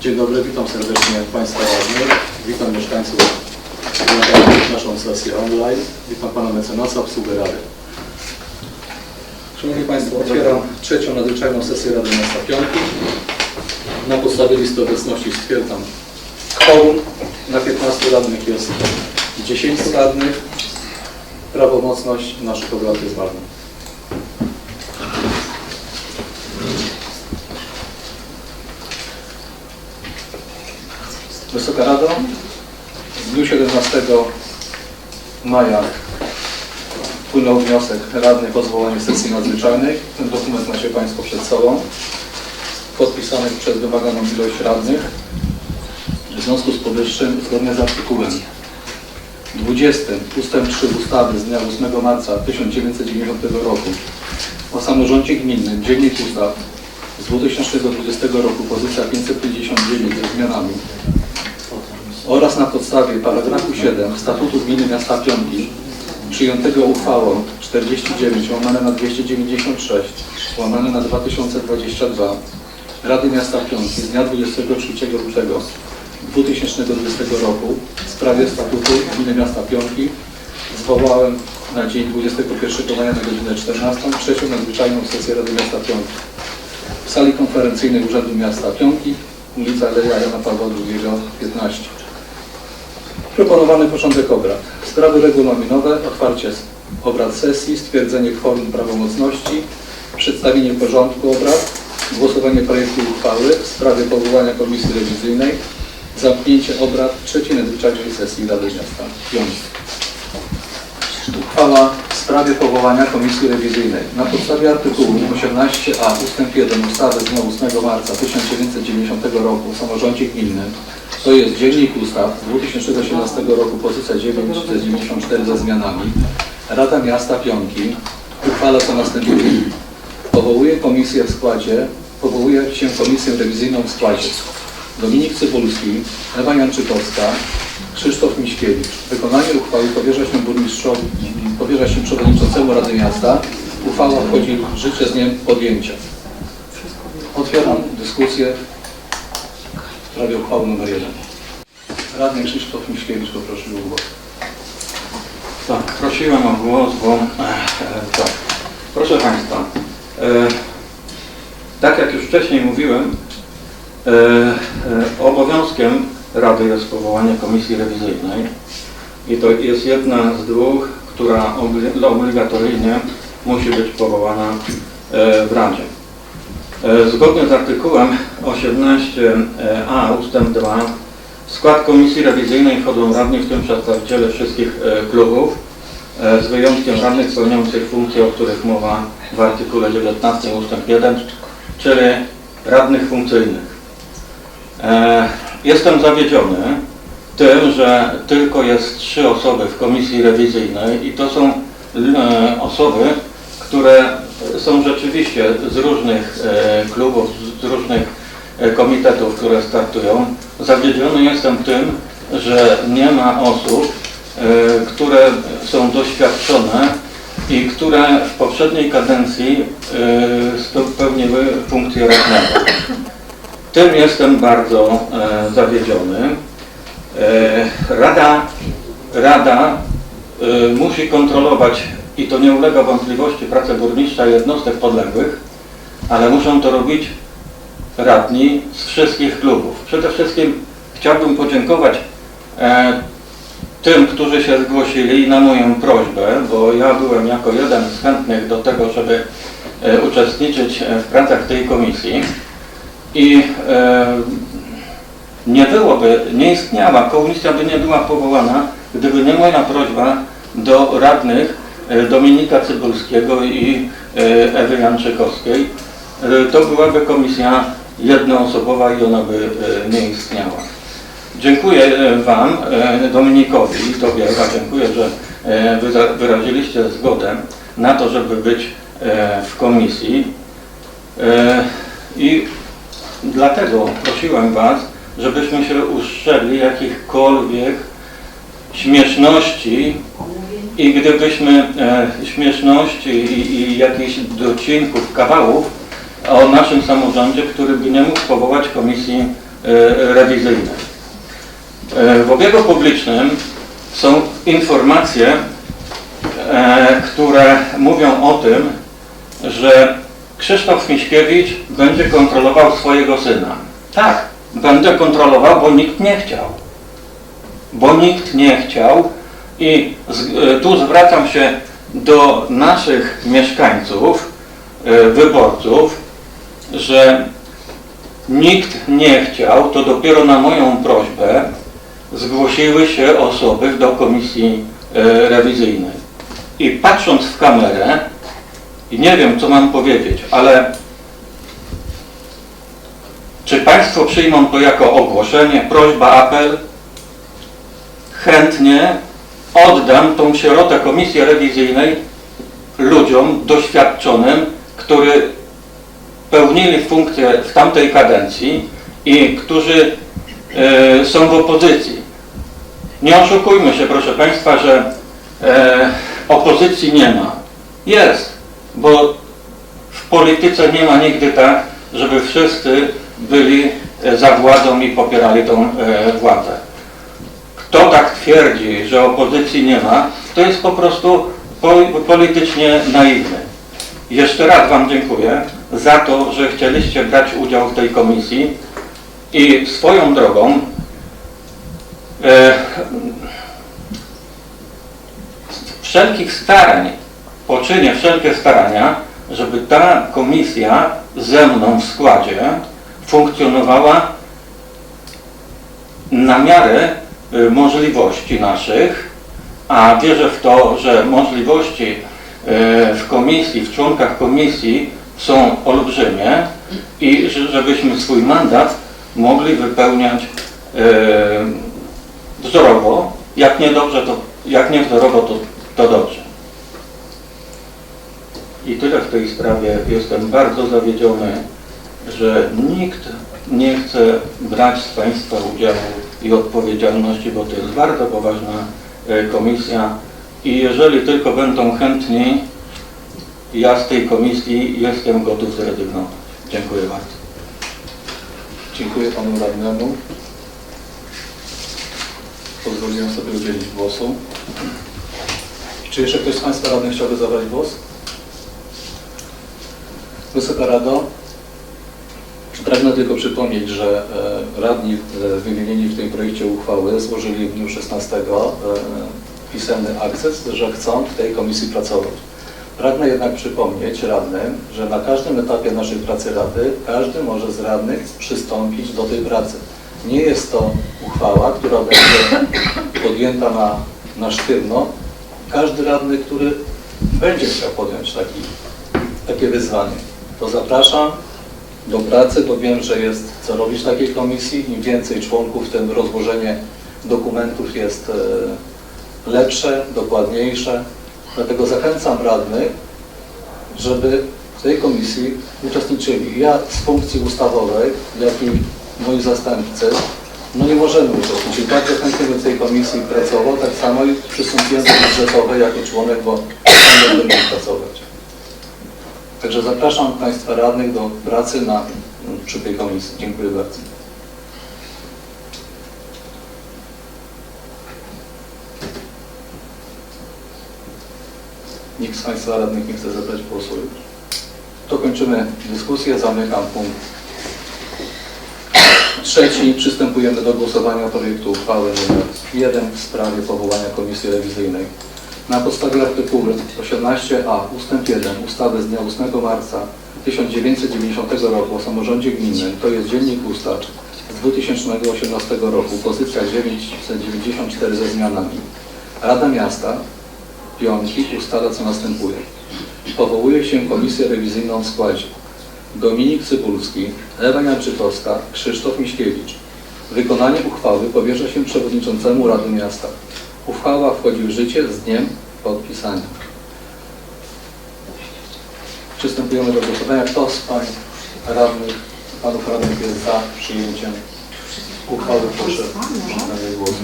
Dzień dobry, witam serdecznie Państwa radnych, witam mieszkańców naszą sesję online, witam Pana mecenasa, obsługę Rady. Szanowni Państwo, otwieram trzecią nadzwyczajną sesję Rady Miasta Pionki. Na podstawie listy obecności stwierdzam kworum. Na 15 radnych jest 10 radnych. Prawomocność naszych obrad jest ważna. Wysoka Rado, w dniu 17 maja wpłynął wniosek radnych o zwołanie sesji nadzwyczajnej. Ten dokument macie Państwo przed sobą. Podpisany przez wymaganą ilość radnych. W związku z powyższym, zgodnie z artykułem 20 ustęp 3 ustawy z dnia 8 marca 1990 roku o samorządzie gminnym, dziennik ustaw z 2020 roku, pozycja 559 ze zmianami oraz na podstawie paragrafu 7 Statutu Gminy Miasta Pionki przyjętego uchwałą 49 łamane na 296 łamane na 2022 Rady Miasta Pionki z dnia 23 lutego 2020 roku w sprawie Statutu Gminy Miasta Pionki zwołałem na dzień 21 maja na godzinę 14 trzecią nadzwyczajną sesję Rady Miasta Pionki w sali konferencyjnej Urzędu Miasta Pionki, ulica Leja Jana Pawła II, 15. Proponowany porządek obrad. Sprawy regulaminowe, otwarcie obrad sesji, stwierdzenie kworum prawomocności, przedstawienie porządku obrad, głosowanie projektu uchwały w sprawie powołania komisji rewizyjnej, zamknięcie obrad trzeciej nadzwyczajnej sesji Rady Miasta Pionki. Uchwała w sprawie powołania Komisji Rewizyjnej. Na podstawie artykułu 18a ust. 1 ustawy z dnia 8 marca 1990 roku o samorządzie gminnym, to jest Dziennik Ustaw z 2018 roku, pozycja 9 z 94 ze zmianami, Rada Miasta Pionki uchwala co następuje. Powołuje komisję w składzie, powołuje się komisję rewizyjną w składzie Dominik Cybulski, Ewa Janczykowska, Krzysztof Miśkiewicz. Wykonanie uchwały powierza się burmistrzowi, powierza się przewodniczącemu Rady Miasta. Uchwała wchodzi w życie z dniem podjęcia. Otwieram dyskusję w sprawie uchwały nr 1. Radny Krzysztof Miśkiewicz poproszę o głos. Tak, prosiłem o głos, bo e, tak. Proszę Państwa, e, tak jak już wcześniej mówiłem, e, e, obowiązkiem Rady jest powołanie komisji rewizyjnej i to jest jedna z dwóch, która obli- obligatoryjnie musi być powołana e, w Radzie. E, Zgodnie z artykułem 18a ustęp 2 w skład komisji rewizyjnej wchodzą radni, w tym przedstawiciele wszystkich e, klubów, z wyjątkiem radnych spełniających funkcje, o których mowa w artykule 19 ustęp 1, czyli radnych funkcyjnych. Jestem zawiedziony tym, że tylko jest trzy osoby w komisji rewizyjnej i to są e, osoby, które są rzeczywiście z różnych e, klubów, z różnych e, komitetów, które startują. Zawiedziony jestem tym, że nie ma osób, które są doświadczone i które w poprzedniej kadencji spełniły funkcję radnego. Tym jestem bardzo e, zawiedziony. E, Rada, Rada e, musi kontrolować, i to nie ulega wątpliwości, pracę burmistrza jednostek podległych, ale muszą to robić radni z wszystkich klubów. Przede wszystkim chciałbym podziękować e, tym, którzy się zgłosili na moją prośbę, bo ja byłem jako jeden z chętnych do tego, żeby e, uczestniczyć e, w pracach tej komisji i e, nie byłoby, nie istniała, komisja by nie była powołana, gdyby nie moja prośba do radnych e, Dominika Cybulskiego i e, Ewy Janczykowskiej. To byłaby komisja jednoosobowa i ona by nie istniała. Dziękuję Wam, Dominikowi i Tobie Ewa, dziękuję, że wyza- wyraziliście zgodę na to, żeby być w komisji. I dlatego prosiłem Was, żebyśmy się uszczeli jakichkolwiek śmieszności i gdybyśmy e, śmieszności i, i jakichś docinków, kawałów o naszym samorządzie, który by nie mógł powołać komisji e, rewizyjnej. E, W obiegu publicznym są informacje, e, które mówią o tym, że Krzysztof Miśkiewicz będzie kontrolował swojego syna. Tak, będę kontrolował, bo nikt nie chciał. Bo nikt nie chciał i z, e, tu zwracam się do naszych mieszkańców, e, wyborców, że nikt nie chciał, to dopiero na moją prośbę zgłosiły się osoby do komisji e, rewizyjnej. I patrząc w kamerę, i nie wiem co mam powiedzieć, ale czy Państwo przyjmą to jako ogłoszenie, prośba, apel? Chętnie oddam tą sierotę komisji rewizyjnej ludziom doświadczonym, którzy pełnili funkcję w tamtej kadencji i którzy e, są w opozycji. Nie oszukujmy się, proszę Państwa, że e, opozycji nie ma. Jest, bo w polityce nie ma nigdy tak, żeby wszyscy byli e, za władzą i popierali tą e, władzę. Kto tak twierdzi, że opozycji nie ma, to jest po prostu po, politycznie naiwny. Jeszcze raz Wam dziękuję za to, że chcieliście brać udział w tej komisji i swoją drogą e, wszelkich starań, poczynię wszelkie starania, żeby ta komisja ze mną w składzie funkcjonowała na miarę y, możliwości naszych, a wierzę w to, że możliwości y, w komisji, w członkach komisji są olbrzymie i że- żebyśmy swój mandat mogli wypełniać y, wzorowo. Jak nie dobrze, to jak nie wzorowo, to, to dobrze. I tyle w tej sprawie. Jestem bardzo zawiedziony, że nikt nie chce brać z Państwa udziału i odpowiedzialności, bo to jest bardzo poważna e, komisja i jeżeli tylko będą chętni, ja z tej komisji jestem gotów zrezygnować. Dziękuję bardzo. Dziękuję panu radnemu. Pozwoliłem sobie udzielić głosu. Czy jeszcze ktoś z Państwa radnych chciałby zabrać głos? Wysoka Rado, pragnę tylko przypomnieć, że e, radni e, wymienieni w tym projekcie uchwały złożyli w dniu 16 e, pisemny akces, że chcą w tej komisji pracować. Pragnę jednak przypomnieć radnym, że na każdym etapie naszej pracy Rady każdy może z radnych przystąpić do tej pracy. Nie jest to uchwała, która będzie podjęta na, na sztywno. Każdy radny, który będzie chciał podjąć taki, takie wyzwanie, to zapraszam do pracy, bo wiem, że jest co robić w takiej komisji. Im więcej członków, tym rozłożenie dokumentów jest e, lepsze, dokładniejsze. Dlatego zachęcam radnych, żeby w tej komisji uczestniczyli. Ja z funkcji ustawowej, jak i moi zastępcy, no nie możemy uczestniczyć. Bardzo chętnie bym w tej komisji pracował, tak samo i przystąpiłem do budżetowej jako członek, bo będę pracować. Także zapraszam Państwa radnych do pracy na, przy tej komisji. Dziękuję bardzo. Nikt z Państwa radnych nie chce zabrać głosu. To kończymy dyskusję, zamykam punkt trzeci. Przystępujemy do głosowania projektu uchwały nr 1 w sprawie powołania Komisji Rewizyjnej. Na podstawie artykułu 18a ust. 1 ustawy z dnia 8 marca 1990 roku o samorządzie gminnym, to jest Dziennik Ustaw z 2018 roku, pozycja 994 ze zmianami. Rada Miasta Pionki ustala co następuje. Powołuje się komisję rewizyjną w składzie Dominik Cybulski, Ewa Janczykowska, Krzysztof Miśkiewicz. Wykonanie uchwały powierza się przewodniczącemu Rady Miasta. Uchwała wchodzi w życie z dniem podpisania. Przystępujemy do głosowania. Kto z Pań radnych, Panów radnych jest za przyjęciem uchwały? Proszę o zabranie głosu.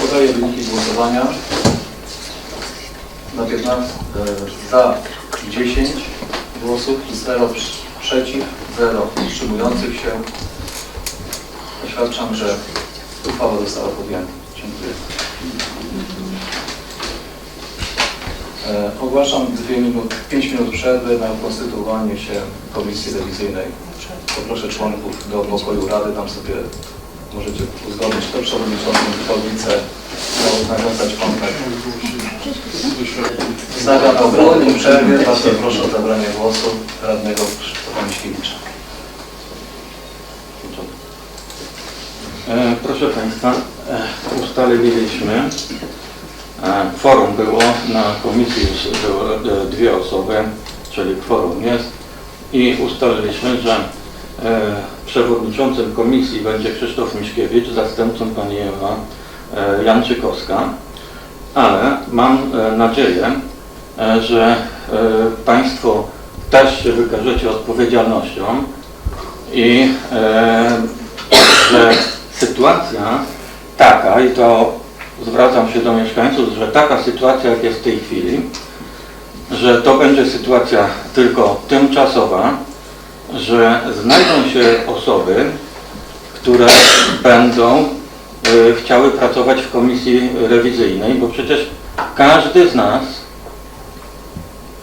Podaję wyniki głosowania. Na 15 e, za 10, głosów, 0 przy- przeciw, 0 wstrzymujących się. Oświadczam, że uchwała została podjęta. Dziękuję. E, Ogłaszam 2 minut, 5 minut przerwy na konstytuowanie się Komisji Rewizyjnej. Poproszę członków do pokoju Rady, tam sobie możecie uzgodnić, kto przewodniczący, kto wice, miał nawiązać kontakt. Wznawiam obrady po przerwie. Bardzo proszę o zabranie głosu radnego Krzysztofa Miśkiewicza. E, Proszę Państwa, e, ustaliliśmy, e, kworum było, na komisji już były e, dwie osoby, czyli kworum jest i ustaliliśmy, że przewodniczącym komisji będzie Krzysztof Miśkiewicz, zastępcą pani Ewa Janczykowska, ale mam nadzieję, że Państwo też się wykażecie odpowiedzialnością i że sytuacja taka, i to zwracam się do mieszkańców, że taka sytuacja jak jest w tej chwili, że to będzie sytuacja tylko tymczasowa, że znajdą się osoby, które będą y, chciały pracować w komisji rewizyjnej, bo przecież każdy z nas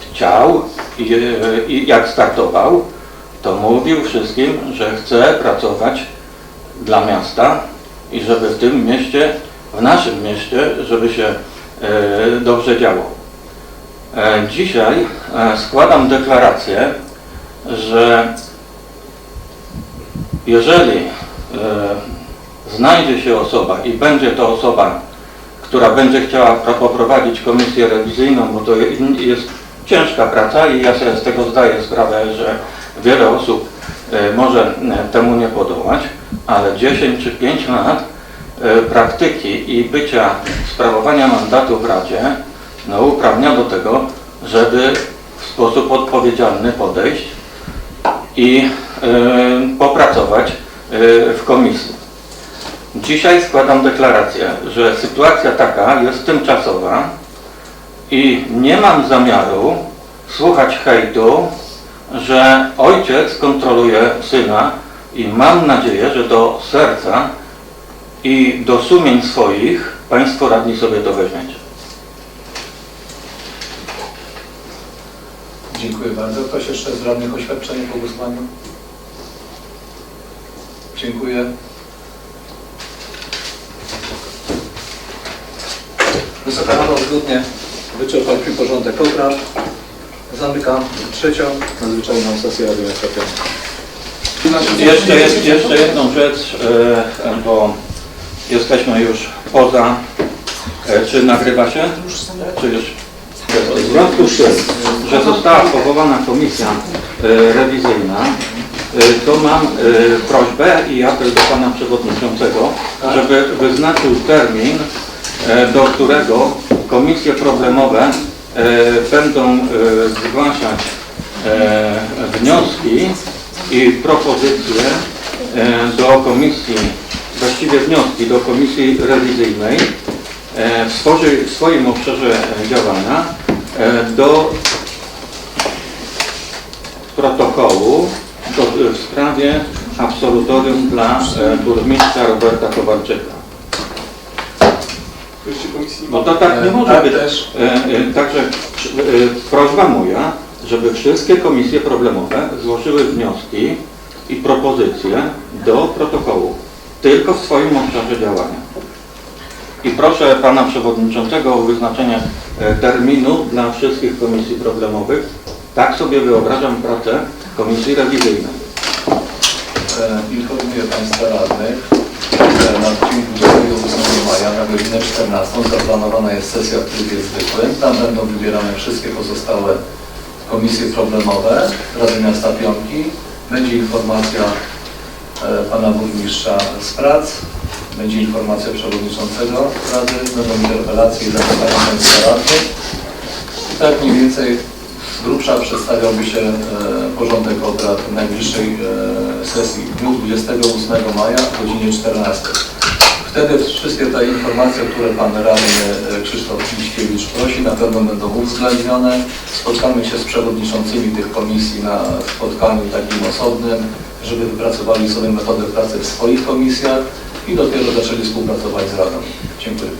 chciał i, y, jak startował, to mówił wszystkim, że chce pracować dla miasta i żeby w tym mieście, w naszym mieście, żeby się e, dobrze działo. E, dzisiaj e, składam deklarację, że jeżeli znajdzie się osoba i będzie to osoba, która będzie chciała pro- poprowadzić komisję rewizyjną, bo to je- jest ciężka praca i ja sobie z tego zdaję sprawę, że wiele osób może temu nie podołać, ale 10 czy 5 lat e, praktyki i bycia, sprawowania mandatu w Radzie no, uprawnia do tego, żeby w sposób odpowiedzialny podejść i e, popracować e, w komisji. Dzisiaj składam deklarację, że sytuacja taka jest tymczasowa i nie mam zamiaru słuchać hejtu, że ojciec kontroluje syna i mam nadzieję, że do serca i do sumień swoich Państwo radni sobie to weźmiecie. Dziękuję bardzo. Ktoś jeszcze z radnych oświadczenie po głosowaniu? Dziękuję. Wysoka Rado, zgodnie wyczerpaliśmy porządek obrad. Zamykam trzecią nadzwyczajną sesję Rady Miasta. Jeszcze, jest, jeszcze jedną rzecz, e, bo jesteśmy już poza. E, czy nagrywa się? Czy już? W związku z tym, że została powołana komisja e, rewizyjna, e, to mam e, prośbę i apel do Pana Przewodniczącego, żeby wyznaczył termin, e, do którego komisje problemowe e, będą e, zgłaszać e, wnioski i propozycje e, do komisji, właściwie wnioski do komisji rewizyjnej e, w, swoje, w swoim obszarze e, działania do protokołu do, w sprawie absolutorium dla burmistrza Roberta Kowalczyka. Bo to tak nie może Tak być. Także prośba moja, żeby wszystkie komisje problemowe złożyły wnioski i propozycje do protokołu, tylko w swoim obszarze działania. I proszę Pana Przewodniczącego o wyznaczenie e, terminu dla wszystkich komisji problemowych. Tak sobie wyobrażam pracę Komisji Rewizyjnej. E, Informuję Państwa radnych, że na dzień 28 maja na godzinę 14 zaplanowana jest sesja w trybie zwykłym. Tam będą wybierane wszystkie pozostałe komisje problemowe Rady Miasta Pionki. Będzie informacja e, Pana Burmistrza z prac, będzie informacja Przewodniczącego Rady, będą interpelacje zapytania Państwa radnych. I tak mniej więcej z grubsza przedstawiałby się e, porządek obrad najbliższej e, sesji w dniu 28 maja o godzinie 14. Wtedy wszystkie te informacje, które Pan Radny e, Krzysztof Miśkiewicz prosi, na pewno będą uwzględnione. Spotkamy się z przewodniczącymi tych komisji na spotkaniu takim osobnym, żeby wypracowali sobie metodę pracy w swoich komisjach i dopiero zaczęli współpracować z Radą. Dziękuję.